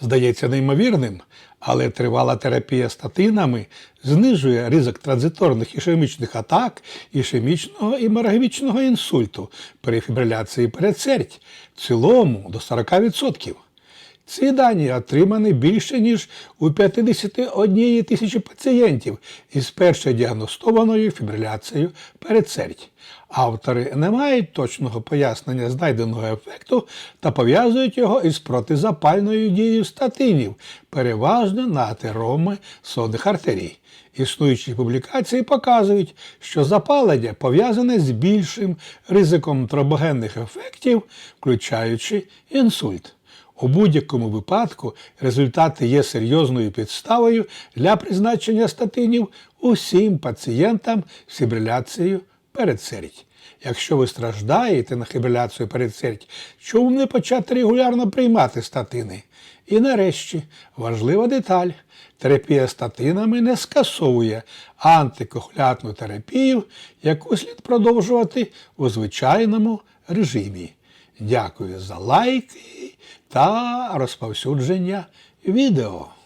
здається неймовірним, але тривала терапія статинами знижує ризик транзиторних ішемічних атак, ішемічного і марагвічного інсульту, перефібриляції передсердь в цілому до 40%. Ці дані отримані більше, ніж у 51 тисячі пацієнтів із першою діагностованою фібриляцією передсердь. Автори не мають точного пояснення знайденого ефекту та пов'язують його із протизапальною дією статинів, переважно на атероми сонних артерій. Існуючі публікації показують, що запалення пов'язане з більшим ризиком тромбогенних ефектів, включаючи інсульт. У будь-якому випадку результати є серйозною підставою для призначення статинів усім пацієнтам з фібриляцією передсердь. Якщо ви страждаєте на фібриляцію передсердь, чому не почати регулярно приймати статини? І нарешті важлива деталь. Терапія статинами не скасовує антикоагулятну терапію, яку слід продовжувати у звичайному режимі. Дякую за лайки та розповсюдження відео.